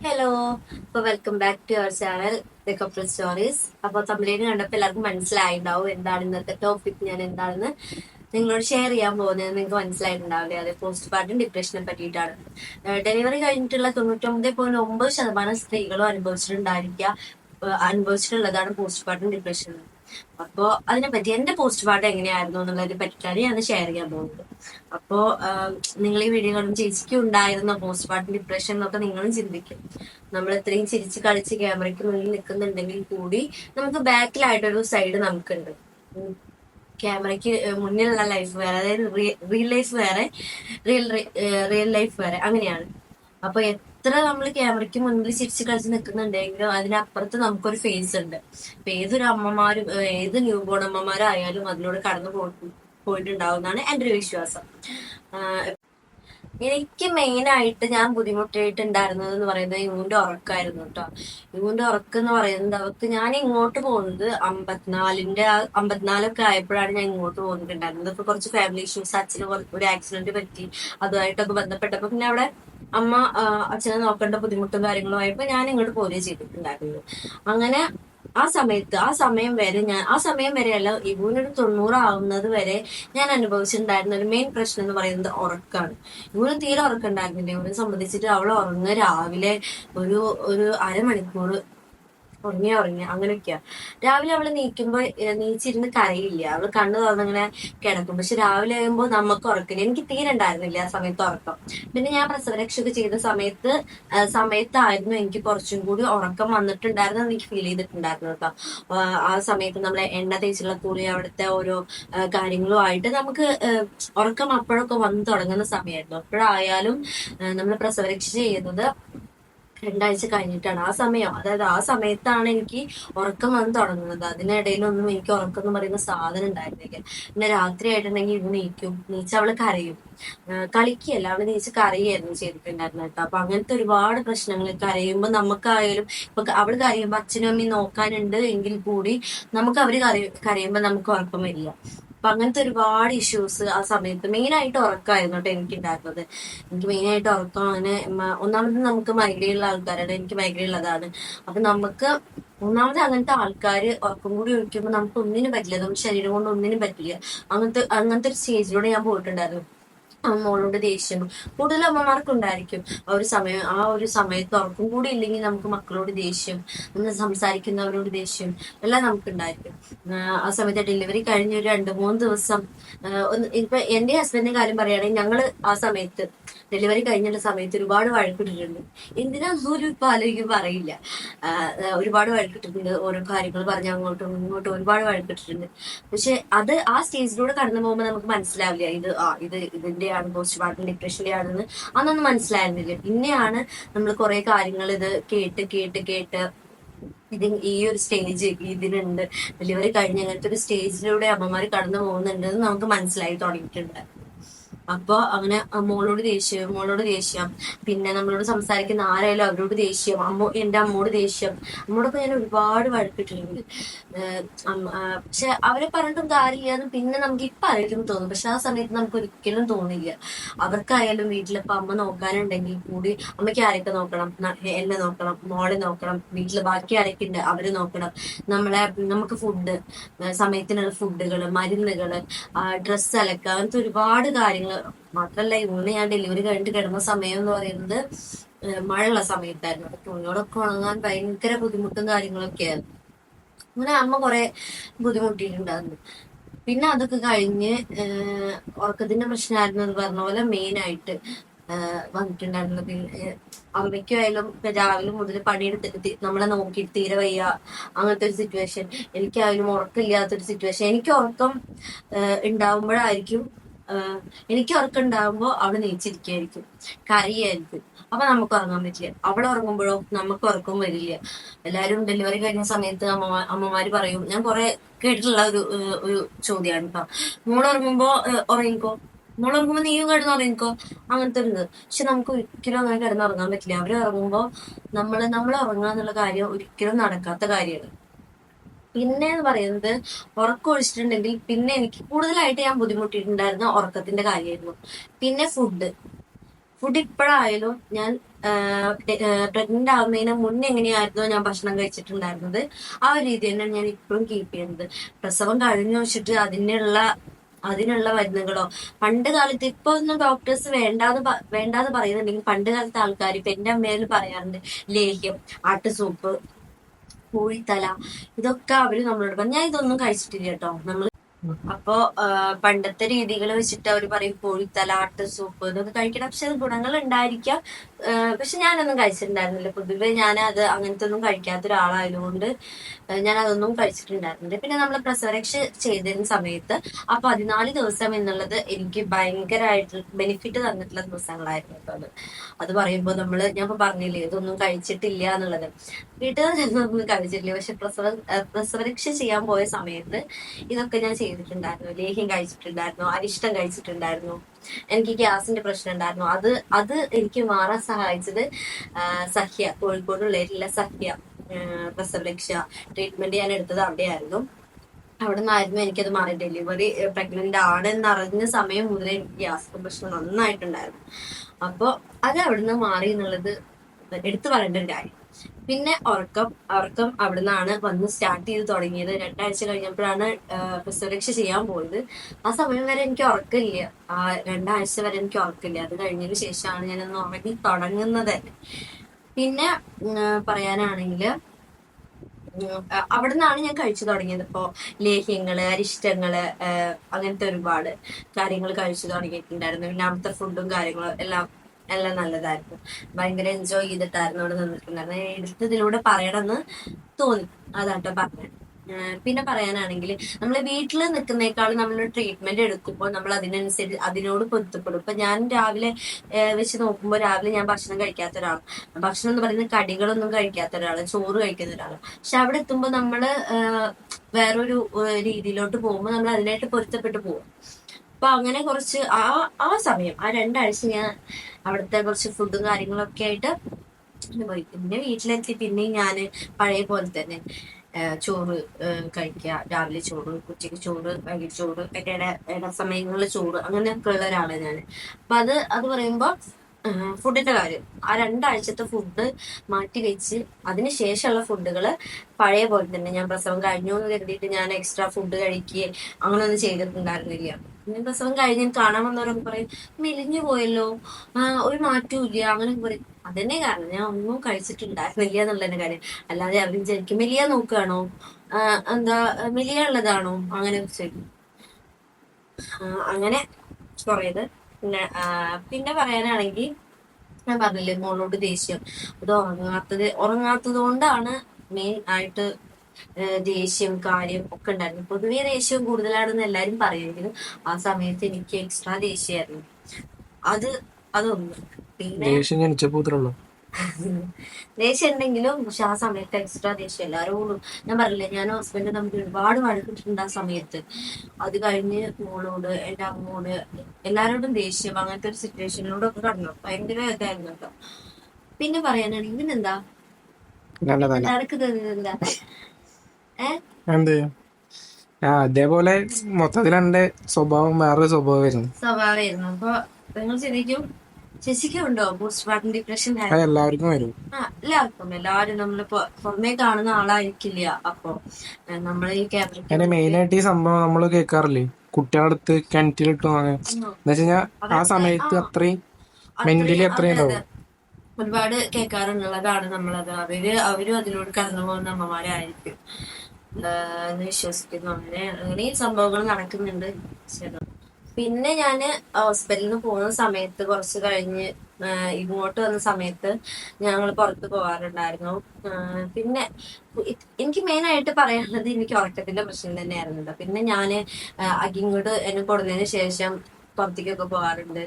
Hello അപ്പൊ welcome back to our channel the couple stories അപ്പോൾ തമിഴിന് കണ്ടപ്പോൾ എല്ലാവർക്കും മനസ്സിലായിണ്ടാവും എന്താണ് ഇന്നത്തെ ടോപ്പിക് ഞാൻ എന്താണെന്ന്. നിങ്ങളോട് ഷെയർ ചെയ്യാൻ പോകുന്നത് നിങ്ങൾക്ക് മനസ്സിലായിട്ടുണ്ടാവില്ലേ? അതെ പോസ്റ്റ് പാർട്ടം ഡിപ്രഷനെ പറ്റിയിട്ടാണ് ഡെലിവറി കഴിഞ്ഞിട്ടുള്ള തൊണ്ണൂറ്റൊമ്പത് പോയിന്റ് ഒമ്പത് ശതമാനം സ്ത്രീകളും അനുഭവിച്ചിട്ടുണ്ടായിരിക്കുക അനുഭവിച്ചിട്ടുള്ളതാണ് പോസ്റ്റ് പാർട്ടം ഡിപ്രഷൻ അപ്പോ അതിനെപ്പറ്റി എന്റെ പോസ്റ്റ് പാർട്ട് എങ്ങനെയായിരുന്നു എന്നുള്ളതിനെ പറ്റിയിട്ടാണ് ഞാൻ ഷെയർ ചെയ്യാൻ പോകുന്നത്. അപ്പോ നിങ്ങൾ ഈ വീഡിയോ കാണും ചേച്ചിക്ക് ഉണ്ടായിരുന്ന പോസ്റ്റ് പാർട്ടം ഡിപ്രഷൻ എന്നൊക്കെ നിങ്ങളും ചിന്തിക്കും. നമ്മൾ ഇത്രയും ചിരിച്ച് കളിച്ച് ക്യാമറയ്ക്ക് മുന്നിൽ നിൽക്കുന്നുണ്ടെങ്കിൽ കൂടി നമുക്ക് ബാക്കിലായിട്ടൊരു സൈഡ് നമുക്കുണ്ട്. ക്യാമറയ്ക്ക് മുന്നിലുള്ള ലൈഫ് വേറെ അതായത് റിയൽ ലൈഫ് വേറെ റിയൽ റിയൽ ലൈഫ് വേറെ അങ്ങനെയാണ്. അപ്പൊ എത്ര നമ്മൾ ക്യാമറയ്ക്ക് മുന്നിൽ ചിരിച്ച് കളിച്ച് നിൽക്കുന്നുണ്ടെങ്കിലും അതിനപ്പുറത്ത് നമുക്കൊരു ഫേസ് ഉണ്ട്. അപ്പൊ ഏതൊരു അമ്മമാരും ഏത് ന്യൂ ബോൺ അമ്മമാരായാലും അതിലൂടെ കടന്നു പോയിട്ടുണ്ടാവുന്നതാണ് എന്റെ ഒരു വിശ്വാസം. എനിക്ക് മെയിൻ ആയിട്ട് ഞാൻ ബുദ്ധിമുട്ടായിട്ടുണ്ടായിരുന്നത് എന്ന് പറയുന്നത് ഇവന്റെ ഉറക്കമായിരുന്നു കേട്ടോ ഇവന്റെ ഉറക്കം എന്ന് പറയുന്നത് അവർക്ക് ഞാൻ ഇങ്ങോട്ട് പോകുന്നത് അമ്പത്തിനാലിന്റെ അമ്പത്തിനാലൊക്കെ ആയപ്പോഴാണ് ഞാൻ ഇങ്ങോട്ട് പോകുന്നുണ്ടായിരുന്നത് ഇപ്പൊ കുറച്ച് ഫാമിലി ഇഷ്യൂസ് അച്ഛന് ഒരു ആക്സിഡന്റ് പറ്റി അതുമായിട്ടൊക്കെ ബന്ധപ്പെട്ടപ്പോ പിന്നെ അവിടെ അമ്മ അച്ഛനെ നോക്കേണ്ട ബുദ്ധിമുട്ടും കാര്യങ്ങളും ആയപ്പോ ഞാൻ ഇങ്ങോട്ട് പോരുകയും ചെയ്തിട്ടുണ്ടായിരുന്നു. അങ്ങനെ ആ സമയത്ത് ആ സമയം വരെ ഞാൻ ആ സമയം വരെയല്ല ഇവനൊരു തൊണ്ണൂറാവുന്നത് വരെ ഞാൻ അനുഭവിച്ചിട്ടുണ്ടായിരുന്ന ഒരു മെയിൻ പ്രശ്നം എന്ന് പറയുന്നത് ഉറക്കാണ്. ഇവന് തീരെ ഉറക്കമുണ്ടായിരുന്നില്ല ഇവനെ സംബന്ധിച്ചിട്ട് അവൾ ഉറങ്ങുക രാവിലെ ഒരു ഒരു അരമണിക്കൂർ ഉറങ്ങിയ ഉറങ്ങിയ അങ്ങനെയൊക്കെയാ. രാവിലെ അവൾ നീക്കുമ്പോ നീച്ചിരുന്ന് കരയില്ല. അവൾ കണ്ണു തുറന്നിങ്ങനെ കിടക്കും. പക്ഷെ രാവിലെ ആകുമ്പോൾ നമുക്ക് ഉറക്കില്ല. എനിക്ക് തീരെ ഉണ്ടായിരുന്നില്ല ആ സമയത്ത് ഉറക്കം. പിന്നെ ഞാൻ പ്രസവരക്ഷയൊക്കെ ചെയ്ത സമയത്ത് സമയത്തായിരുന്നു എനിക്ക് കുറച്ചും കൂടി ഉറക്കം വന്നിട്ടുണ്ടായിരുന്നു എനിക്ക് ഫീൽ ചെയ്തിട്ടുണ്ടായിരുന്നു കേട്ടോ. ആ, സമയത്ത് നമ്മളെ എണ്ണ തേച്ചുള്ള കുളി അവിടുത്തെ ഓരോ കാര്യങ്ങളും ആയിട്ട് നമുക്ക് ഉറക്കം അപ്പോഴൊക്കെ വന്നു തുടങ്ങുന്ന സമയമായിരുന്നു അപ്പോഴായാലും നമ്മൾ പ്രസവരക്ഷ ചെയ്യുന്നത് രണ്ടാഴ്ച കഴിഞ്ഞിട്ടാണ്. ആ സമയം അതായത് ആ സമയത്താണ് എനിക്ക് ഉറക്കം വന്ന് തുടങ്ങുന്നത്. അതിനിടയിലൊന്നും എനിക്ക് ഉറക്കം എന്ന് പറയുന്ന സാധനം ഉണ്ടായിരുന്നില്ല. പിന്നെ രാത്രി ആയിട്ടുണ്ടെങ്കിൽ ഇവ നീക്കും നീച്ച അവൾ കരയും. കളിക്കുകയല്ല. അവൾ നീച്ച് കരയായിരുന്നു ചെയ്തിട്ടുണ്ടായിരുന്നു കേട്ടോ. അപ്പൊ അങ്ങനത്തെ ഒരുപാട് പ്രശ്നങ്ങൾ കരയുമ്പോൾ നമുക്കായാലും ഇപ്പൊ അവൾ കരയുമ്പോ അച്ഛനും അമ്മയും നോക്കാനുണ്ട് എങ്കിൽ കൂടി നമുക്ക് അവർ കരയുമ്പോൾ കരയുമ്പോ നമുക്ക് ഉറക്കം വരില്ല. അപ്പൊ അങ്ങനത്തെ ഒരുപാട് ഇഷ്യൂസ് ആ സമയത്ത് മെയിൻ ആയിട്ട് ഉറക്കമായിരുന്നു കേട്ടോ എനിക്ക് ഉണ്ടായിരുന്നത് എനിക്ക് മെയിൻ ആയിട്ട് ഉറക്കം അങ്ങനെ ഒന്നാമത് നമുക്ക് മൈഗ്രെയിൻ ഉള്ള ആൾക്കാരാണ് എനിക്ക് മൈഗ്രെയിൻ ഉള്ളതാണ്. അപ്പൊ നമുക്ക് ഒന്നാമത് അങ്ങനത്തെ ആൾക്കാർ ഉറക്കം കൂടി ഒഴിക്കുമ്പോൾ നമുക്ക് ഒന്നിനും പറ്റില്ല നമ്മുടെ ശരീരം കൊണ്ട് ഒന്നിനും പറ്റില്ല. അങ്ങനത്തെ അങ്ങനത്തെ ഒരു സ്റ്റേജിലൂടെ ഞാൻ പോയിട്ടുണ്ടായിരുന്നു. അമ്മോളോട് ദേഷ്യം കൂടുതൽ അമ്മമാർക്ക് ഉണ്ടായിരിക്കും ആ ഒരു സമയം ആ ഒരു സമയത്ത് ഉറക്കം കൂടി ഇല്ലെങ്കിൽ നമുക്ക് മക്കളോട് ദേഷ്യം നമ്മൾ സംസാരിക്കുന്നവരോട് ദേഷ്യം എല്ലാം നമുക്ക് ഉണ്ടായിരിക്കും ആ സമയത്ത് ഡെലിവറി കഴിഞ്ഞ ഒരു രണ്ട് മൂന്ന് ദിവസം ഒന്ന് ഇപ്പൊ എന്റെ ഹസ്ബൻഡിന്റെ കാര്യം പറയുകയാണെങ്കിൽ ഞങ്ങൾ ആ സമയത്ത് ഡെലിവറി കഴിഞ്ഞുള്ള സമയത്ത് ഒരുപാട് വഴക്കിട്ടിട്ടുണ്ട്. എന്തിനാന്നും ഒരു ഇപ്പൊ പറയില്ല? ഒരുപാട് വഴക്കിട്ടിട്ടുണ്ട്. ഓരോ കാര്യങ്ങൾ പറഞ്ഞ് അങ്ങോട്ടും ഇങ്ങോട്ടും ഒരുപാട് വഴക്കിട്ടിട്ടുണ്ട്. പക്ഷെ അത് ആ സ്റ്റേജിലൂടെ കടന്നു പോകുമ്പോൾ നമുക്ക് മനസ്സിലാവില്ല. ഇത് ആ ഇത് ഇതിന്റെയാണ് പാർട്ടം ഡിപ്രഷൻ ആണെന്ന് അന്നൊന്നും മനസ്സിലായിരുന്നില്ല. പിന്നെയാണ് നമ്മൾ കുറെ കാര്യങ്ങൾ ഇത് കേട്ട് കേട്ട് കേട്ട് ഇത് ഈ ഒരു സ്റ്റേജ് ഇതിനുണ്ട്. ഡെലിവറി കഴിഞ്ഞ അങ്ങനത്തെ ഒരു സ്റ്റേജിലൂടെ അമ്മമാർ കടന്നു പോകുന്നുണ്ടെന്ന് നമുക്ക് മനസ്സിലായി തുടങ്ങിയിട്ടുണ്ട്. അപ്പൊ അങ്ങനെ മോളോട് ദേഷ്യം മോളോട് ദേഷ്യം. പിന്നെ നമ്മളോട് സംസാരിക്കുന്ന ആരായാലും അവരോട് ദേഷ്യം അമ്മ എന്റെ അമ്മോട് ദേഷ്യം. അമ്മോടൊക്കെ ഞാൻ ഒരുപാട് വഴക്കിട്ടിട്ടുണ്ട്. പക്ഷെ അവരെ പറഞ്ഞിട്ടും കാര്യമില്ല പിന്നെ നമുക്ക് ഇപ്പൊ ആയിരിക്കും തോന്നും. പക്ഷെ ആ സമയത്ത് നമുക്ക് ഒരിക്കലും തോന്നില്ല അവർക്കായാലും വീട്ടിലിപ്പോ അമ്മ നോക്കാനുണ്ടെങ്കിൽ കൂടി അമ്മയ്ക്ക് ആരൊക്കെ നോക്കണം? എന്നെ നോക്കണം മോളെ നോക്കണം വീട്ടിൽ ബാക്കി ആരൊക്കെ ഉണ്ട് അവർ നോക്കണം. നമ്മളെ നമുക്ക് ഫുഡ് സമയത്തിനുള്ള ഫുഡുകൾ മരുന്നുകൾ ഡ്രസ്സ് അലക്കുക അങ്ങനത്തെ ഒരുപാട് കാര്യങ്ങൾ മാത്രല്ല ഇന്ന് ഞാൻ ഡെലിവറി കഴിഞ്ഞിട്ട് കിടന്ന സമയം എന്ന് പറയുന്നത് മഴയുള്ള സമയത്തായിരുന്നു. അപ്പൊ തുണിയോടൊക്കെ ഉണങ്ങാൻ ഭയങ്കര ബുദ്ധിമുട്ടും കാര്യങ്ങളൊക്കെ ആയിരുന്നു അങ്ങനെ അമ്മ കുറെ ബുദ്ധിമുട്ടിയിട്ടുണ്ടായിരുന്നു. പിന്നെ അതൊക്കെ കഴിഞ്ഞ് ഉറക്കത്തിന്റെ പ്രശ്നമായിരുന്നു എന്ന് പറഞ്ഞ പോലെ മെയിൻ ആയിട്ട് വന്നിട്ടുണ്ടായിരുന്നു. പിന്നെ അമ്മയ്ക്കായാലും ആയാലും രാവിലെ മുതൽ പണിയെടുത്തിട്ട് നമ്മളെ നോക്കിയിട്ട് തീരെ വയ്യ. അങ്ങനത്തെ ഒരു സിറ്റുവേഷൻ എനിക്കായാലും ഉറക്കമില്ലാത്തൊരു സിറ്റുവേഷൻ എനിക്ക് ഉറക്കം ഉണ്ടാവുമ്പോഴായിരിക്കും എനിക്ക് ഉറക്കുണ്ടാകുമ്പോൾ അവൾ അവൾ നീച്ചിരിക്കായിരിക്കും കരയായിരിക്കും. അപ്പൊ നമുക്ക് ഉറങ്ങാൻ പറ്റില്ല. അവൾ ഉറങ്ങുമ്പോഴോ നമുക്ക് ഉറക്കം വരില്ല. എല്ലാരും ഡെലിവറി കഴിഞ്ഞ സമയത്ത് അമ്മ അമ്മമാര് പറയും. ഞാൻ കുറെ കേട്ടിട്ടുള്ള ഒരു ഒരു ചോദ്യമാണ് ഇപ്പൊ മോളുറങ്ങുമ്പോ ഉറങ്ങിക്കോ? മോൾ ഉറങ്ങുമ്പോ നീയും കിടന്ന് ഉറങ്ങിക്കോ? അങ്ങനത്തെ ഇത് പക്ഷെ നമുക്ക് ഒരിക്കലും അങ്ങനെ കിടന്ന് ഉറങ്ങാൻ പറ്റില്ല. അവർ ഉറങ്ങുമ്പോ നമ്മൾ ഉറങ്ങുക എന്നുള്ള കാര്യം ഒരിക്കലും നടക്കാത്ത കാര്യമാണ്. പിന്നെ എന്ന് പറയുന്നത് ഉറക്കം ഒഴിച്ചിട്ടുണ്ടെങ്കിൽ പിന്നെ എനിക്ക് കൂടുതലായിട്ട് ഞാൻ ബുദ്ധിമുട്ടിയിട്ടുണ്ടായിരുന്ന ഉറക്കത്തിന്റെ കാര്യമായിരുന്നു. പിന്നെ ഫുഡ് ഫുഡ് ഇപ്പോഴായാലും ഞാൻ പ്രഗ്നന്റ് ആവുന്നതിന് മുന്നേ എങ്ങനെയായിരുന്നോ ഞാൻ ഭക്ഷണം കഴിച്ചിട്ടുണ്ടായിരുന്നത് ആ ഒരു രീതി തന്നെയാണ് ഞാൻ ഇപ്പോഴും കീപ്പ് ചെയ്യുന്നത്. പ്രസവം കഴിഞ്ഞു വെച്ചിട്ട് അതിനുള്ള അതിനുള്ള മരുന്നുകളോ പണ്ട് കാലത്ത് ഇപ്പൊ ഒന്നും ഡോക്ടേഴ്സ് വേണ്ടാന്ന് വേണ്ടാന്ന് പറയുന്നുണ്ടെങ്കിൽ പണ്ട് കാലത്തെ ആൾക്കാർ ഇപ്പൊ എന്റെ അമ്മയിൽ പറയാറുണ്ട് ലേഹ്യം ആട്ട് സൂപ്പ് കോഴിത്തല ഇതൊക്കെ അവർ നമ്മളോട് പറഞ്ഞു. ഞാൻ ഇതൊന്നും കഴിച്ചിട്ടില്ല കേട്ടോ. നമ്മൾ അപ്പോ പണ്ടത്തെ രീതികൾ വെച്ചിട്ട് അവർ പറയും കോഴിത്തല ആട്ട് സൂപ്പ് ഇതൊക്കെ കഴിക്കണം. പക്ഷെ അത് ഗുണങ്ങൾ ഉണ്ടായിരിക്കാം. പക്ഷെ ഞാനൊന്നും കഴിച്ചിട്ടുണ്ടായിരുന്നില്ല പൊതുവെ ഞാൻ അത് അങ്ങനത്തെ ഒന്നും കഴിക്കാത്ത ഒരാളായതുകൊണ്ട് ഞാൻ അതൊന്നും കഴിച്ചിട്ടുണ്ടായിരുന്നില്ല. പിന്നെ നമ്മൾ പ്രസവരക്ഷ ചെയ്തിരുന്ന സമയത്ത് ആ പതിനാല് ദിവസം എന്നുള്ളത് എനിക്ക് ഭയങ്കരമായിട്ട് ബെനിഫിറ്റ് തന്നിട്ടുള്ള ദിവസങ്ങളായിരുന്നു അത്. അത് പറയുമ്പോൾ നമ്മൾ ഞാൻ ഇപ്പൊ പറഞ്ഞില്ലേ ഇതൊന്നും കഴിച്ചിട്ടില്ല എന്നുള്ളത്. വീട്ടിൽ ഒന്നും കഴിച്ചിട്ടില്ല. പക്ഷെ പ്രസവ പ്രസവരക്ഷ ചെയ്യാൻ പോയ സമയത്ത് ഇതൊക്കെ ഞാൻ ചെയ്തിട്ടുണ്ടായിരുന്നു. ലേഹ്യം കഴിച്ചിട്ടുണ്ടായിരുന്നു അരിഷ്ടം കഴിച്ചിട്ടുണ്ടായിരുന്നു. എനിക്ക് ഗ്യാസിന്റെ പ്രശ്നം ഉണ്ടായിരുന്നു അത് അത് എനിക്ക് മാറാൻ സഹായിച്ചത് സഹ്യ എല്ലാ സഹ്യ പ്രസവരക്ഷ ട്രീറ്റ്മെന്റ് ഞാൻ എടുത്തത് അവിടെയായിരുന്നു. അവിടെ നിന്നായിരുന്നു എനിക്കത് മാറി. ഡെലിവറി പ്രഗ്നന്റ് ആണെന്ന് അറിഞ്ഞ സമയം മുതലേ എനിക്ക് ഗ്യാസ് പ്രശ്നം നന്നായിട്ടുണ്ടായിരുന്നു. അപ്പോൾ അത് അവിടുന്ന് മാറി എന്നുള്ളത് എടുത്തു പറയേണ്ട ഒരു കാര്യം. പിന്നെ ഉറക്കം ഉറക്കം അവിടുന്നാണ് വന്ന് സ്റ്റാർട്ട് ചെയ്ത് തുടങ്ങിയത്. രണ്ടാഴ്ച കഴിഞ്ഞപ്പോഴാണ് പ്രസവരക്ഷ ചെയ്യാൻ പോയത്. ആ സമയം വരെ എനിക്ക് ഉറക്കമില്ല. ആ രണ്ടാഴ്ച വരെ എനിക്ക് ഉറക്കമില്ല. അത് കഴിഞ്ഞതിന് ശേഷമാണ് ഞാനൊന്ന് ഉറങ്ങി തുടങ്ങുന്നത്. പിന്നെ പറയാനാണെങ്കിൽ അവിടെ നിന്നാണ് ഞാൻ കഴിച്ചു തുടങ്ങിയത്. ഇപ്പോ ലേഹ്യങ്ങൾ അരിഷ്ടങ്ങൾ അങ്ങനത്തെ ഒരുപാട് കാര്യങ്ങൾ കഴിച്ചു തുടങ്ങിയിട്ടുണ്ടായിരുന്നു. പിന്നെ അവിടുത്തെ ഫുഡും കാര്യങ്ങളും എല്ലാം എല്ലാം നല്ലതായിരുന്നു. ഭയങ്കര എൻജോയ് ചെയ്തിട്ടായിരുന്നു അവിടെ നിന്നിട്ടുണ്ടായിരുന്നത് എടുത്തതിലൂടെ പറയണമെന്ന് തോന്നി. അതാട്ടോ പറഞ്ഞത് പിന്നെ പറയാനാണെങ്കിൽ നമ്മൾ വീട്ടിൽ നിൽക്കുന്നേക്കാളും നമ്മൾ ട്രീറ്റ്മെന്റ് എടുക്കുമ്പോൾ നമ്മൾ അതിനനുസരിച്ച് അതിനോട് പൊരുത്തപ്പെടും. ഇപ്പൊ ഞാൻ രാവിലെ വെച്ച് നോക്കുമ്പോൾ രാവിലെ ഞാൻ ഭക്ഷണം കഴിക്കാത്ത ഒരാളാണ്. ഭക്ഷണം എന്ന് പറയുന്നത് കടികളൊന്നും കഴിക്കാത്ത ഒരാൾ ചോറ് കഴിക്കുന്ന ഒരാൾ പക്ഷെ അവിടെ എത്തുമ്പോൾ നമ്മൾ വേറൊരു രീതിയിലോട്ട് പോകുമ്പോൾ നമ്മൾ അതിനായിട്ട് പൊരുത്തപ്പെട്ട് പോകും അപ്പൊ അങ്ങനെ കുറച്ച് ആ ആ സമയം ആ രണ്ടാഴ്ച ഞാൻ അവിടുത്തെ കുറച്ച് ഫുഡും കാര്യങ്ങളൊക്കെ ആയിട്ട് പോയി. പിന്നെ വീട്ടിലെത്തി പിന്നെയും ഞാൻ പഴയ പോലെ തന്നെ ചോറ് കഴിക്കുക രാവിലെ ചോറ് ഉച്ചയ്ക്ക് ചോറ് വൈകിട്ട് ചോറ് ഒക്കെ ഇട ഇട സമയങ്ങളിൽ ചോറ് അങ്ങനെയൊക്കെ ഉള്ള ഒരാളാണ് ഞാൻ അപ്പൊ അത് അത് പറയുമ്പോ ഫുഡിന്റെ കാര്യം. ആ രണ്ടാഴ്ചത്തെ ഫുഡ് മാറ്റി വെച്ച് അതിന് ശേഷമുള്ള ഫുഡുകൾ പഴയ പോലെ തന്നെ ഞാൻ പ്രസവം കഴിഞ്ഞു എന്ന് കരുതിയിട്ട് ഞാൻ എക്സ്ട്രാ ഫുഡ് കഴിക്കുകയും അങ്ങനെയൊന്നും ചെയ്തിട്ടുണ്ടായിരുന്നില്ല. പിന്നെ പ്രസവം കഴിഞ്ഞ് കാണാൻ വന്നവരൊക്കെ പറയും മെലിഞ്ഞു പോയല്ലോ. ആ ഒരു ഇല്ല അങ്ങനെ പറയും. അതന്നെ കാരണം ഞാൻ ഒന്നും കഴിച്ചിട്ടുണ്ടായിരുന്നില്ല എന്നുള്ളതിന്റെ കാര്യം. അല്ലാതെ അവർ വിചാരിക്കും മെലിയ നോക്കുകയാണോ? എന്താ മെലിയ ഉള്ളതാണോ? അങ്ങനെ ചോദിക്കും. അങ്ങനെ കുറേത്. പിന്നെ പിന്നെ പറയാനാണെങ്കിൽ ഞാൻ പറഞ്ഞില്ലേ മോളോട് ദേഷ്യം. അത് ഉറങ്ങാത്തത് ഉറങ്ങാത്തത് കൊണ്ടാണ് മെയിൻ ആയിട്ട് ദേഷ്യം കാര്യം ഒക്കെ ഉണ്ടായിരുന്നു. പൊതുവെ ദേഷ്യം കൂടുതലാണെന്ന് എല്ലാരും പറയുമെങ്കിലും ആ സമയത്ത് എനിക്ക് എക്സ്ട്രാ ദേഷ്യമായിരുന്നു അത് അതൊന്ന്. പിന്നെ ദേഷ്യം ഉണ്ടെങ്കിലും പക്ഷെ ആ സമയത്ത് എക്സ്ട്രാ ദേഷ്യം എല്ലാരോടും ഞാൻ പറഞ്ഞില്ലേ ഞാൻ ഹസ്ബൻഡ് തമ്മിൽ ഒരുപാട് വഴക്കിട്ടുണ്ട് ആ സമയത്ത്. അത് കഴിഞ്ഞ് മോളോട് എന്റെ അമ്മോട് എല്ലാരോടും ദേഷ്യം അങ്ങനത്തെ ഒരു സിറ്റുവേഷനിലൂടെ ഒക്കെ കടന്നു. ഭയങ്കര ഇതായിരുന്നു കേട്ടോ. പിന്നെ പറയാനാണെങ്കിൽ എന്താ നടക്കുന്നത് എന്താ? എന്ത്? ആ അതേപോലെ മൊത്തത്തിൽ എന്റെ സ്വഭാവം വേറൊരു സ്വഭാവമായിരുന്നു. സ്വഭാവമായിരുന്നു. അപ്പൊ നിങ്ങൾ ചിന്തിക്കും ശശിക്കും ഉണ്ടോ ഡിപ്രഷൻ എല്ലാവർക്കും വരും. ആ എല്ലാവർക്കും എല്ലാവരും നമ്മളിപ്പോ പുറമേ കാണുന്ന ആളായിരിക്കില്ല അപ്പൊ. നമ്മൾ ഈ ക്യാമറയ്ക്ക് മെയിൻ ആയിട്ട് ഈ സംഭവം നമ്മൾ കേൾക്കാറില്ലേ? കുട്ടികളടുത്ത് കിണറ്റിലിട്ടു അങ്ങനെ എന്ന് വെച്ച് കഴിഞ്ഞാൽ ആ സമയത്ത് അത്രയും മെന്റലി അത്രയും ഉണ്ടാവും. ഒരുപാട് കേൾക്കാറുള്ളതാണ് നമ്മളത്. അവർ അവരും അതിലൂടെ കടന്നു പോകുന്ന അമ്മമാരായിരിക്കും. എന്ന് വിശ്വസിക്കുന്നു അങ്ങനെ അങ്ങനെ ഈ സംഭവങ്ങൾ നടക്കുന്നുണ്ട്. പിന്നെ ഞാൻ ഹോസ്പിറ്റലിൽ നിന്ന് പോകുന്ന സമയത്ത് കുറച്ച് കഴിഞ്ഞ് ഇങ്ങോട്ട് വന്ന സമയത്ത് ഞങ്ങൾ പുറത്ത് പോകാറുണ്ടായിരുന്നു പിന്നെ എനിക്ക് മെയിൻ ആയിട്ട് പറയാനുള്ളത് എനിക്ക് ഉറക്കത്തിന്റെ പ്രശ്നം തന്നെയായിരുന്നു. പിന്നെ ഞാൻ അകിങ്ങോട് എന്നെ കൊടുന്നതിന് ശേഷം പുറത്തേക്കൊക്കെ പോകാറുണ്ട്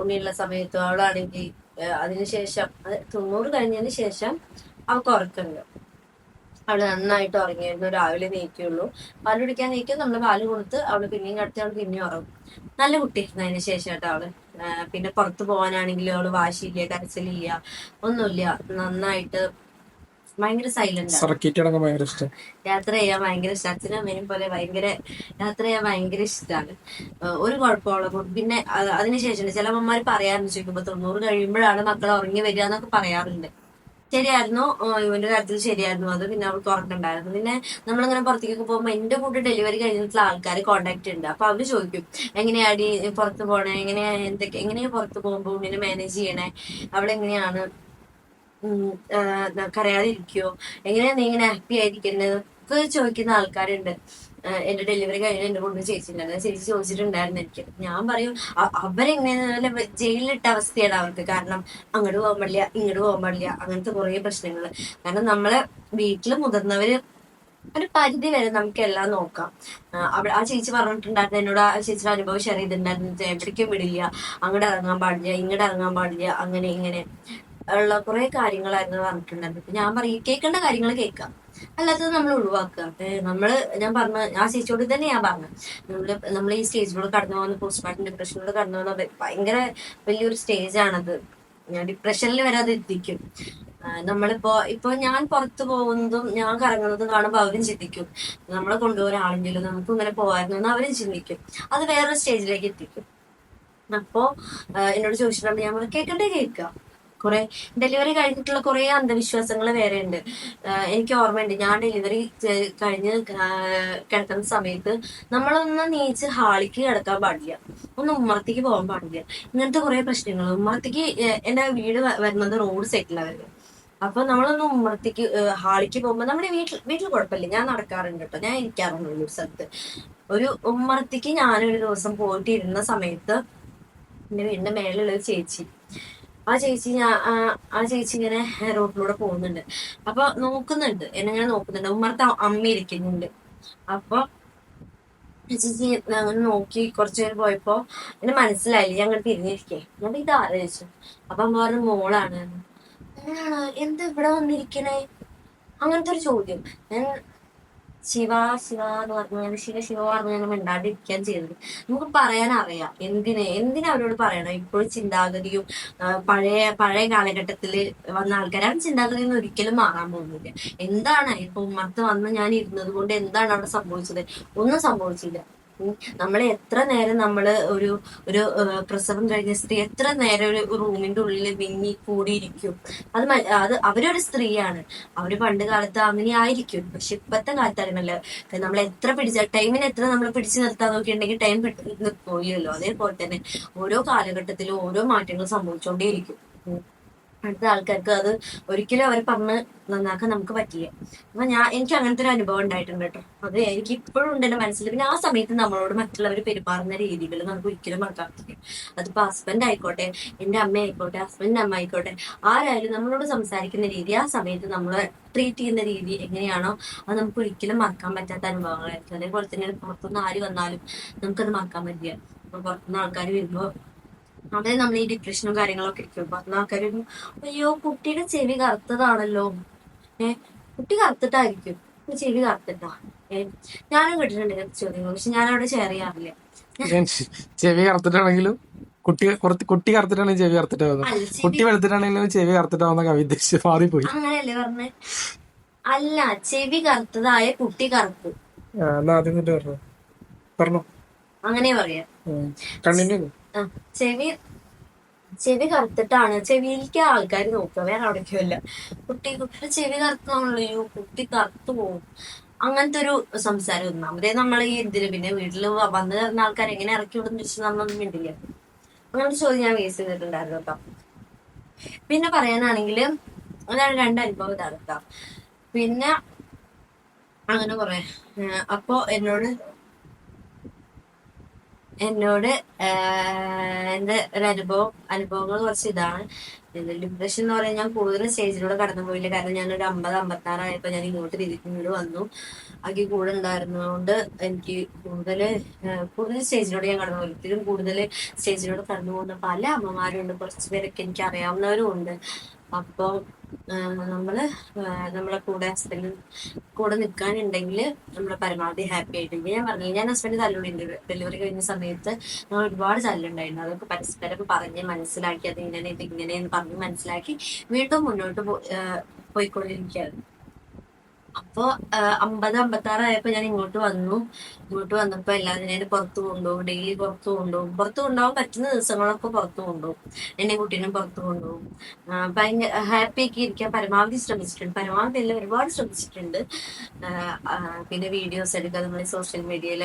ഉണ്ണിയുള്ള സമയത്ത് അവളാണെങ്കിൽ അതിനുശേഷം അത് തൊണ്ണൂറ് കഴിഞ്ഞതിന് ശേഷം അവൾക്ക് ഉറക്കമുണ്ട് അവൾ നന്നായിട്ട് ഉറങ്ങിയായിരുന്നു രാവിലെ നീക്കുള്ളൂ പാൽ കുടിക്കാൻ നീക്കും നമ്മൾ പാൽ കൊടുത്ത് അവൾ പിന്നെയും കടത്തി അവൾ പിന്നെയും ഉറങ്ങും. നല്ല കുട്ടിയായിരുന്നു അതിന് ശേഷം കേട്ടോ അവൾ പിന്നെ പുറത്ത് പോകാനാണെങ്കിലും അവൾ വാശിയില്ല കരച്ചിലില്ല ഒന്നുമില്ല. നന്നായിട്ട് ഭയങ്കര സൈലന്റ് യാത്ര ചെയ്യാൻ ഭയങ്കര ഇഷ്ടം. അച്ഛനും അമ്മേനും പോലെ ഭയങ്കര യാത്ര ചെയ്യാൻ ഭയങ്കര ഇഷ്ടമാണ് ഒരു കുഴപ്പമുള്ള പിന്നെ അതിനുശേഷം ചില അമ്മമാർ പറയാറുണ്ട് ചോദിക്കുമ്പോ തൊണ്ണൂറ് കഴിയുമ്പോഴാണ് മക്കൾ ഉറങ്ങി വരിക എന്നൊക്കെ പറയാറുണ്ട്. ശരിയായിരുന്നു. ഇവന്റെ കാര്യത്തിൽ ശരിയായിരുന്നു. അത് പിന്നെ അവൾക്ക് ഉറക്കണ്ടായിരുന്നു പിന്നെ നമ്മളിങ്ങനെ പുറത്തേക്കൊക്കെ പോകുമ്പോൾ എന്റെ കൂടെ ഡെലിവറി കഴിഞ്ഞിട്ടുള്ള ആൾക്കാർ കോണ്ടാക്ട് ഉണ്ട്. അപ്പൊ അവർ ചോദിക്കും എങ്ങനെയാടി പുറത്ത് പോണേ? എങ്ങനെയാ? എന്തൊക്കെ? എങ്ങനെയാ പുറത്ത് പോകുമ്പോൾ ഇങ്ങനെ മാനേജ് ചെയ്യണേ? അവിടെ എങ്ങനെയാണ് കരയാതിരിക്കോ? എങ്ങനെയാ നീ ഇങ്ങനെ ഹാപ്പി ആയിരിക്കുന്നത് ഒക്കെ ചോദിക്കുന്ന ആൾക്കാരുണ്ട്. എന്റെ ഡെലിവറി കഴിഞ്ഞ് എന്റെ കൊണ്ട് ചേച്ചിണ്ടായിരുന്നു ചേച്ചി ചോദിച്ചിട്ടുണ്ടായിരുന്നു എനിക്ക്. ഞാൻ പറയും അവരെങ്ങനെ ജയിലിലിട്ട അവസ്ഥയാണ് അവർക്ക്. കാരണം അങ്ങോട്ട് പോകാൻ പാടില്ല ഇങ്ങോട്ട് പോകാൻ പാടില്ല. അങ്ങനത്തെ കുറെ പ്രശ്നങ്ങൾ കാരണം നമ്മളെ വീട്ടിൽ മുതിർന്നവര് ഒരു പരിധി വരെ നമുക്ക് എല്ലാം നോക്കാം. അവിടെ ആ ചേച്ചി പറഞ്ഞിട്ടുണ്ടായിരുന്നു എന്നോട് ആ ചേച്ചിയുടെ അനുഭവം ഷെയർ ചെയ്തിട്ടുണ്ടായിരുന്നു. എവിടേക്കും വിടില്ല. അങ്ങോട്ട് ഇറങ്ങാൻ പാടില്ല ഇങ്ങോട്ട് ഇറങ്ങാൻ പാടില്ല. അങ്ങനെ ഇങ്ങനെ ഉള്ള കുറെ കാര്യങ്ങളായിരുന്നു പറഞ്ഞിട്ടുണ്ടായിരുന്നത്. ഞാൻ പറയും കേൾക്കേണ്ട കാര്യങ്ങൾ കേൾക്കാം. അല്ലാത്തത് നമ്മൾ ഒഴിവാക്കുക. നമ്മൾ ഞാൻ പറഞ്ഞ ആ ചേച്ചിയോട് തന്നെ ഞാൻ പറഞ്ഞു. നമ്മൾ നമ്മൾ ഈ സ്റ്റേജിലൂടെ കടന്നു പോകുന്ന പോസ്റ്റ്മോർട്ടം ഡിപ്രഷനിലൂടെ കടന്നു പോകുന്ന ഭയങ്കര വലിയൊരു സ്റ്റേജ് ആണത്. ഞാൻ ഡിപ്രഷനിൽ വരെ അത് എത്തിക്കും. നമ്മളിപ്പോ ഇപ്പൊ ഞാൻ പുറത്തു പോകുന്നതും ഞാൻ കറങ്ങുന്നതും കാണുമ്പോൾ അവരും ചിന്തിക്കും. നമ്മളെ കൊണ്ടുപോകാൻ ആളെങ്കിലും നമുക്ക് ഇങ്ങനെ പോകായിരുന്നു എന്ന് അവരും ചിന്തിക്കും. അത് വേറൊരു സ്റ്റേജിലേക്ക് എത്തിക്കും. അപ്പോ എന്നോട് ചോദിച്ചിട്ടുണ്ട് ഞാൻ കേൾക്കണ്ടേ കേൾക്കാം? കുറെ ഡെലിവറി കഴിഞ്ഞിട്ടുള്ള കുറെ അന്ധവിശ്വാസങ്ങൾ വേറെ ഉണ്ട്. എനിക്ക് ഓർമ്മയുണ്ട് ഞാൻ ഡെലിവറി കഴിഞ്ഞ് കിടക്കുന്ന സമയത്ത് നമ്മളൊന്ന് നീച്ച് ഹാളിക്ക് കിടക്കാൻ പാടില്ല. ഒന്ന് ഉമ്മറത്തേക്ക് പോകാൻ പാടില്ല. ഇങ്ങനത്തെ കുറെ പ്രശ്നങ്ങൾ. ഉമ്മറത്തേക്ക് എന്റെ വീട് വരുന്നത് റോഡ് സൈഡിലാണ് വരുന്നത്. അപ്പൊ നമ്മളൊന്ന് ഉമ്മറത്തേക്ക് ഹാളിക്ക് പോകുമ്പോൾ നമ്മുടെ വീട്ടിൽ വീട്ടിൽ കുഴപ്പമില്ല. ഞാൻ നടക്കാറുണ്ട് കേട്ടോ. ഞാൻ ഇരിക്കാറുണ്ട് ഒരു സ്ഥലത്ത്. ഒരു ഉമ്മറത്തേക്ക് ഞാനൊരു ദിവസം പോയിട്ടിരുന്ന സമയത്ത് എന്റെ വീടിന്റെ മേലുള്ള ചേച്ചി ആ ചേച്ചി ഞാൻ ആ- ചേച്ചി ഇങ്ങനെ റോഡിലൂടെ പോകുന്നുണ്ട്. അപ്പൊ നോക്കുന്നുണ്ട്. എന്നെ ഇങ്ങനെ നോക്കുന്നുണ്ട് ഉമ്മർത്ത അമ്മ ഇരിക്കുന്നുണ്ട്. അപ്പൊ ചേച്ചി അങ്ങനെ നോക്കി കുറച്ചു നേരം പോയപ്പോ എന്നെ മനസ്സിലായില്ല. ഞങ്ങൾ തിരിഞ്ഞിരിക്കേ. ഞാൻ ഇത് ആലോചിച്ചു. അപ്പൊ അമ്മ പറഞ്ഞു മോളാണ്. അങ്ങനെയാണോ എന്താ ഇവിടെ വന്നിരിക്കണേ? അങ്ങനത്തെ ഒരു ചോദ്യം. ഞാൻ ശിവ ശിവ എന്ന് പറഞ്ഞു ശിവ ശിവ പറഞ്ഞു മിണ്ടാണ്ടിരിക്കാൻ ചെയ്തത് നമുക്ക് പറയാൻ അറിയാം എന്തിന് എന്തിനാ അവരോട് പറയണം? ഇപ്പോഴും ചിന്താഗതിയും പഴയ പഴയ കാലഘട്ടത്തിൽ വന്ന ആൾക്കാരാണ് ചിന്താഗതി ഒന്നും ഒരിക്കലും മാറാൻ പോകുന്നില്ല. എന്താണ്? ഇപ്പൊ ഉമ്മർത്ത് വന്ന് ഞാൻ ഇരുന്നത് കൊണ്ട് എന്താണ് അവിടെ സംഭവിച്ചത്? ഒന്നും സംഭവിച്ചില്ല. ഉം. നമ്മളെ എത്ര നേരം നമ്മൾ ഒരു ഒരു പ്രസവം കഴിഞ്ഞ സ്ത്രീ എത്ര നേരം ഒരു റൂമിന്റെ ഉള്ളിൽ വിങ്ങി കൂടിയിരിക്കും. അത് അത് അവരൊരു സ്ത്രീയാണ്. അവർ പണ്ട് കാലത്ത് അങ്ങനെ ആയിരിക്കും. പക്ഷെ ഇപ്പത്തെ കാലത്ത് നമ്മൾ എത്ര പിടിച്ച ടൈമിന് എത്ര നമ്മൾ പിടിച്ചു നിർത്താൻ നോക്കിയിട്ടുണ്ടെങ്കിൽ ടൈം പോയല്ലോ അതേപോലെ തന്നെ ഓരോ കാലഘട്ടത്തിലും ഓരോ മാറ്റങ്ങൾ സംഭവിച്ചുകൊണ്ടേയിരിക്കും. അടുത്ത ആൾക്കാർക്ക് അത് ഒരിക്കലും അവർ പറഞ്ഞ് നന്നാക്കാൻ നമുക്ക് പറ്റില്ല അപ്പൊ ഞാൻ എനിക്ക് അങ്ങനത്തെ ഒരു അനുഭവം ഉണ്ടായിട്ടുണ്ട് കേട്ടോ. അത് എനിക്ക് ഇപ്പോഴും ഉണ്ട് എന്റെ മനസ്സിൽ. പിന്നെ ആ സമയത്ത് നമ്മളോട് മറ്റുള്ളവർ പെരുമാറുന്ന രീതികൾ നമുക്ക് ഒരിക്കലും മറക്കാൻ പറ്റില്ല. അതിപ്പോ ഹസ്ബൻഡ് ആയിക്കോട്ടെ എന്റെ അമ്മ ആയിക്കോട്ടെ ഹസ്ബൻഡിന്റെ അമ്മ ആയിക്കോട്ടെ ആരായാലും നമ്മളോട് സംസാരിക്കുന്ന രീതി ആ സമയത്ത് നമ്മളെ ട്രീറ്റ് ചെയ്യുന്ന രീതി എങ്ങനെയാണോ അത് നമുക്ക് ഒരിക്കലും മറക്കാൻ പറ്റാത്ത അനുഭവങ്ങളായിരിക്കും. അതേപോലെ തന്നെ പുറത്തുനിന്ന് ആര് വന്നാലും നമുക്കത് മറക്കാൻ പറ്റില്ല. ഇപ്പൊ പുറത്തുനിന്ന് ആൾക്കാർ വരുമ്പോ അവിടെ നമ്മൾ ഈ ഡിപ്രഷനും കാര്യങ്ങളൊക്കെ ഇരിക്കും. അപ്പൊ അന്ന് ആൾക്കാർ അയ്യോ കുട്ടിയുടെ ചെവി കറുത്തതാണല്ലോ. ഏ കുട്ടി കറുത്തിട്ടായിരിക്കും. "ഈ ചെവി കറുത്തിട്ടാ. ഏ ഞാനും കേട്ടിട്ടുണ്ട് ചോദ്യങ്ങൾ പക്ഷെ ഞാൻ അവിടെ ഷെയർ ചെയ്യാറില്ല ചെവി കറുത്തിട്ടാണെങ്കിലും കുട്ടി കുറച്ച് കുട്ടി കറുത്തിട്ടാണെങ്കിൽ ചെവി കറുത്തിട്ടാവുന്നത് കുട്ടി വെളുത്തിട്ടാണെങ്കിലും ചെവി കറുത്തിട്ടാവുന്ന കവി മാറി മാറിപ്പോയി. അങ്ങനെയല്ലേ പറഞ്ഞേ? അല്ല ചെവി കറുത്തതായ കുട്ടി കറുത്തു. പറഞ്ഞോ. അങ്ങനെ പറയാം. ചെവി ചെവി കറുത്തിട്ടാണ്. ചെവിയിലേക്ക് ആൾക്കാർ നോക്കുക. വേറെ അവിടേക്കുമല്ല കുട്ടി കുട്ടിയുടെ ചെവി കറുത്താണല്ലോ അയ്യോ കുട്ടി കറുത്തു പോകും. അങ്ങനത്തെ ഒരു സംസാരം ഒന്നാമതേ നമ്മളെ ഈ ഇതിൽ പിന്നെ വീട്ടിൽ വന്നു കയറുന്ന ആൾക്കാർ എങ്ങനെ ഇറക്കി വിടുന്ന ചോദിച്ചാൽ നമ്മളൊന്നും മിണ്ടില്ല. അങ്ങനത്തെ ചോദ്യം ഞാൻ ഫേസ് ചെയ്തിട്ടുണ്ടായിരുന്നു കേട്ടോ. പിന്നെ പറയാനാണെങ്കിൽ അതാണ് രണ്ട് അനുഭവം ഇതാണ് കേട്ടോ. പിന്നെ അങ്ങനെ കുറെ. അപ്പോ എന്നോട് എന്നോട് എന്റെ ഒരു അനുഭവം അനുഭവങ്ങൾ കുറച്ച് ഇതാണ്. ഡിപ്രഷൻ എന്ന് പറയാൻ ഞാൻ കൂടുതൽ സ്റ്റേജിലൂടെ കടന്നു പോയില്ല. കാരണം ഞാൻ ഒരു അമ്പത് അമ്പത്താറായപ്പോ ഞാൻ ഇങ്ങോട്ട് ഇങ്ങോട്ട് വന്നു. ആക്കി കൂടെ ഉണ്ടായിരുന്നതുകൊണ്ട് എനിക്ക് കൂടുതൽ കൂടുതൽ സ്റ്റേജിലൂടെ ഞാൻ കടന്നു പോയി. ഇതിലും കൂടുതൽ സ്റ്റേജിലൂടെ കടന്നു പോകുന്ന പല അമ്മമാരും ഉണ്ട് കുറച്ച് പേരൊക്കെ എനിക്ക് അറിയാവുന്നവരും ഉണ്ട് അപ്പോൾ നമ്മൾ ആഹ് നമ്മളെ കൂടെ ഹസ്ബൻഡ് കൂടെ നിൽക്കാനുണ്ടെങ്കിൽ നമ്മളെ പരമാവധി ഹാപ്പി ആയിട്ടുണ്ട് ഞാൻ പറഞ്ഞു ഞാൻ ഹസ്ബൻഡ് തല്ലുണ്ട് ഡെലിവറി കഴിഞ്ഞ സമയത്ത് ഞങ്ങൾ ഒരുപാട് തല്ലുണ്ടായിരുന്നു. അതൊക്കെ പരസ്പരം പറഞ്ഞ് മനസ്സിലാക്കി അത് ഇങ്ങനെ ഇത് ഇങ്ങനെ എന്ന് പറഞ്ഞ് മനസ്സിലാക്കി വീണ്ടും മുന്നോട്ട് പോ- ആഹ് പോയിക്കൊണ്ടിരിക്കുകയാണ് അപ്പോ അമ്പത് അമ്പത്തി ആറായപ്പോ ഞാൻ ഇങ്ങോട്ട് വന്നു. ഇങ്ങോട്ട് വന്നപ്പോ എല്ലാവരും പുറത്ത് കൊണ്ടുപോകും. ഡെയിലി പുറത്ത് കൊണ്ടുപോകും. പുറത്ത് കൊണ്ടുപോകാൻ പറ്റുന്ന ദിവസങ്ങളൊക്കെ പുറത്ത് കൊണ്ടുപോകും. എന്നെ കുട്ടീനും പുറത്ത് കൊണ്ടുപോകും. ഭയങ്കര ഹാപ്പി ഒക്കെ ഇരിക്കാൻ പരമാവധി ശ്രമിച്ചിട്ടുണ്ട്. പരമാവധി എല്ലാം ഒരുപാട് ശ്രമിച്ചിട്ടുണ്ട്. പിന്നെ വീഡിയോസ് എടുക്കുക നമ്മൾ സോഷ്യൽ മീഡിയയിൽ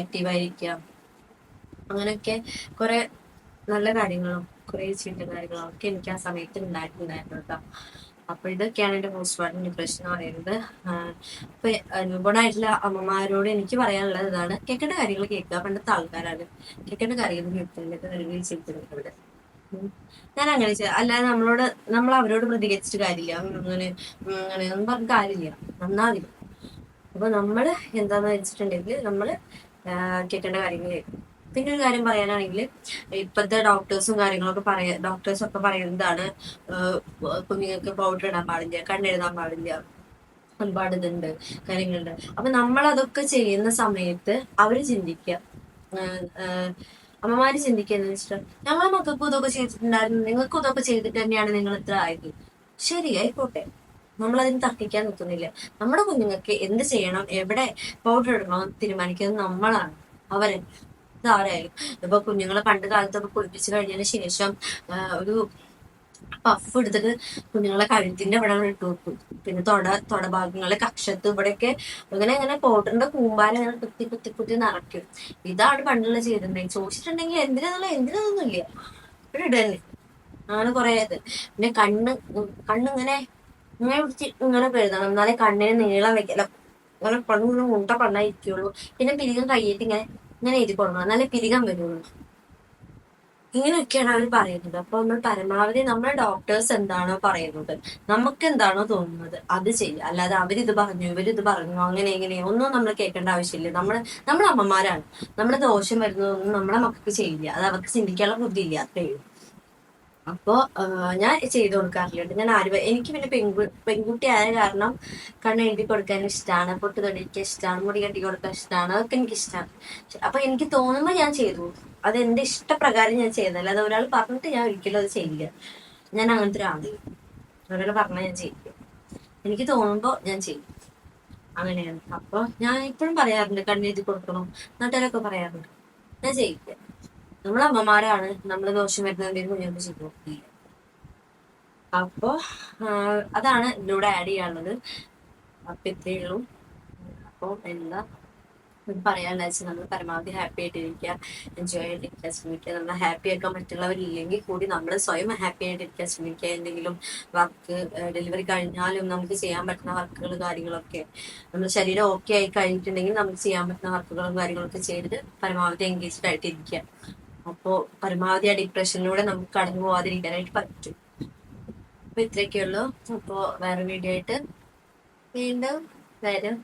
ആക്റ്റീവായിരിക്കുക അങ്ങനെയൊക്കെ കുറെ നല്ല കാര്യങ്ങളും കുറെ ചീത്ത കാര്യങ്ങളും ഒക്കെ എനിക്ക് ആ സമയത്ത് ഉണ്ടായിട്ടുണ്ടായിരുന്നു കേട്ടോ. അപ്പൊ ഇതൊക്കെയാണ് എന്റെ പോസ്റ്റ്മോർട്ടം ഡിപ്രഷൻ എന്ന് പറയുന്നത്. അപ്പോൾ അമ്മമാരോട് എനിക്ക് പറയാനുള്ളത് ഇതാണ്. കേൾക്കേണ്ട കാര്യങ്ങൾ കേൾക്കുക. പണ്ടത്തെ ആൾക്കാരാണ്. കേൾക്കേണ്ട കാര്യങ്ങൾ കേൾക്കുന്നത് റിവ്യൂ ചെയ്തിട്ടുണ്ട് ഞാൻ അങ്ങനെ അല്ലാതെ നമ്മളോട് നമ്മൾ അവരോട് പ്രതികരിച്ചിട്ട് കാര്യമില്ല. അങ്ങനെ അങ്ങനെ ഒന്നും പറഞ്ഞ കാര്യമില്ല. നന്നാവില്ല അപ്പൊ നമ്മൾ എന്താന്ന് വെച്ചിട്ടുണ്ടെങ്കിൽ നമ്മൾ കേൾക്കേണ്ട കാര്യങ്ങൾ കേൾക്കും. പിന്നെ ഒരു കാര്യം പറയാനാണെങ്കിൽ ഇപ്പോഴത്തെ ഡോക്ടേഴ്സും കാര്യങ്ങളൊക്കെ പറയാ ഡോക്ടേഴ്സ് ഒക്കെ പറയുന്നതാണ് കുഞ്ഞുങ്ങൾക്ക് പൗഡർ ഇടാൻ പാടില്ല കണ്ണെഴുതാൻ പാടില്ല ഒരുപാട് ഇതുണ്ട് കാര്യങ്ങളുണ്ട്. അപ്പൊ നമ്മൾ അതൊക്കെ ചെയ്യുന്ന സമയത്ത് അവർ ചിന്തിക്കുക. അമ്മമാര് ചിന്തിക്കുന്നത് വെച്ചിട്ട് ഞങ്ങളെ മക്കൾക്കും ഇതൊക്കെ ചെയ്തിട്ടുണ്ടായിരുന്നു നിങ്ങൾക്കും ഇതൊക്കെ ചെയ്തിട്ട് തന്നെയാണ് നിങ്ങൾ ഇത്ര ആയത്. ശരി ആയിക്കോട്ടെ. നമ്മൾ അതിന് തർക്കിക്കാൻ നിൽക്കുന്നില്ല. നമ്മുടെ കുഞ്ഞുങ്ങൾക്ക് എന്ത് ചെയ്യണം എവിടെ പൗഡർ ഇടണം തീരുമാനിക്കുന്നത് നമ്മളാണ് അവരെ. ഇതാരായാലും. ഇപ്പൊ കുഞ്ഞുങ്ങളെ പണ്ട് കാലത്തൊക്കെ കുളിപ്പിച്ചു കഴിഞ്ഞതിന് ശേഷം ഒരു പഫ് എടുത്തിട്ട് കുഞ്ഞുങ്ങളെ കഴുത്തിന്റെ ഇവിടെ ഇട്ട് വെക്കും പിന്നെ തൊട തൊട ഭാഗങ്ങളെ കക്ഷത്ത് ഇവിടെയൊക്കെ അങ്ങനെ അങ്ങനെ പൗഡറിന്റെ കൂമ്പാരം അങ്ങനെ കുത്തി കുത്തി കുത്തി നിറയ്ക്കും. ഇതാണ് പണ്ടുള്ള ചെയ്തിട്ടുണ്ടെങ്കിൽ ചോദിച്ചിട്ടുണ്ടെങ്കിൽ എന്തിനാന്നുള്ള എന്തിനൊന്നുമില്ല ഇവിടെ ഇടന്നെ അങ്ങനെ കുറെ ഇത്. പിന്നെ കണ്ണ് കണ്ണിങ്ങനെ ഇങ്ങനെ പിടിച്ച് ഇങ്ങനെ പെരുതണം എന്നാലേ കണ്ണിന് നീളം വെക്കല. അങ്ങനെ കണ്ണിങ്ങനെ മുണ്ട കണ്ണായിരിക്കുള്ളൂ പിന്നെ പിരികം കയ്യിട്ട് ഇങ്ങനെ ഇങ്ങനെ എഴുതി കൊടുക്കണം എന്നാലേ പിരികം വരുള്ളൂ ഇങ്ങനെയൊക്കെയാണ് അവർ പറയുന്നത്. അപ്പൊ നമ്മൾ പരമാവധി നമ്മുടെ ഡോക്ടേഴ്സ് എന്താണോ പറയുന്നത് നമുക്ക് എന്താണോ തോന്നുന്നത് അത് ചെയ്യുക. അല്ലാതെ അവരിത് പറഞ്ഞു ഇവരിത് പറഞ്ഞു അങ്ങനെ ഇങ്ങനെ ഒന്നും നമ്മൾ കേൾക്കേണ്ട ആവശ്യമില്ല. നമ്മൾ നമ്മൾ അമ്മമാരാണ്. നമ്മുടെ ദോഷം വരുന്നതൊന്നും നമ്മളെ മക്കൾക്ക് ചെയ്യില്ല. അത് അവർക്ക് ചിന്തിക്കാനുള്ള ബുദ്ധിയില്ല. അത്രേ ഉള്ളൂ അപ്പോ ഞാൻ ചെയ്തു കൊടുക്കാറില്ലേ ഞാൻ ആര് എനിക്ക് പിന്നെ പെൺകു പെൺകുട്ടി ആയ കാരണം കണ്ണ് എഴുതി കൊടുക്കാൻ ഇഷ്ടമാണ് പൊട്ട് തൊടിക്കാൻ ഇഷ്ടമാണ് മുടി കെട്ടി കൊടുക്കാൻ ഇഷ്ടമാണ് അതൊക്കെ എനിക്ക് ഇഷ്ടമാണ് അപ്പൊ എനിക്ക് തോന്നുമ്പോൾ ഞാൻ ചെയ്തു. അത് എന്റെ ഇഷ്ടപ്രകാരം ഞാൻ ചെയ്യുന്നില്ല അത് ഒരാൾ പറഞ്ഞിട്ട് ഞാൻ ഒരിക്കലും അത് ചെയ്യില്ല. ഞാൻ അങ്ങനത്തെ ഒരാളെ ഒരാൾ പറഞ്ഞാൽ ഞാൻ ചെയ്യില്ല എനിക്ക് തോന്നുമ്പോൾ ഞാൻ ചെയ്യും. അങ്ങനെയാണ്. അപ്പൊ ഞാൻ ഇപ്പോഴും പറയാറുണ്ട് കണ്ണെഴുതി കൊടുക്കണം. നാട്ടുകാരൊക്കെ പറയാറുണ്ട്. ഞാൻ ചെയ്യില്ല. നമ്മൾ അമ്മമാരാണ് നമ്മൾ ദോഷം വരുന്നതിന്റെ കുഞ്ഞുങ്ങൾക്ക് ചെയ്തു കൊടുക്കില്ല അപ്പോ അതാണ് ഇതിലൂടെ ആഡ് ചെയ്യാനുള്ളത്. അപ്പൊ ഇത്രയേ ഉള്ളൂ. അപ്പൊ എന്താ? പറയാനുള്ള വെച്ചാൽ നമ്മൾ പരമാവധി ഹാപ്പി ആയിട്ടിരിക്കുക എൻജോയ് ആയിട്ടിരിക്കാൻ ശ്രമിക്കുക. നമ്മൾ ഹാപ്പി ആക്കാൻ മറ്റുള്ളവരില്ലെങ്കിൽ കൂടി നമ്മൾ സ്വയം ഹാപ്പി ആയിട്ടിരിക്കാൻ ശ്രമിക്കുക. എന്തെങ്കിലും വർക്ക് ഡെലിവറി കഴിഞ്ഞാലും നമുക്ക് ചെയ്യാൻ പറ്റുന്ന വർക്കുകൾ കാര്യങ്ങളൊക്കെ. നമ്മുടെ ശരീരം ഓക്കെ ആയി കഴിഞ്ഞിട്ടുണ്ടെങ്കിൽ നമുക്ക് ചെയ്യാൻ പറ്റുന്ന വർക്കുകളും കാര്യങ്ങളൊക്കെ ചെയ്തിട്ട് പരമാവധി എൻഗേജ്ഡ് ആയിട്ടിരിക്കുക. അപ്പോൾ പരമാവധി ആ ഡിപ്രഷനിലൂടെ നമുക്ക് കടന്നു പോവാതിരിക്കാനായിട്ട് പറ്റും അപ്പൊ ഇത്രയൊക്കെയുള്ളൂ അപ്പോൾ വേറെ വീഡിയോ ആയിട്ട് വീണ്ടും വരും.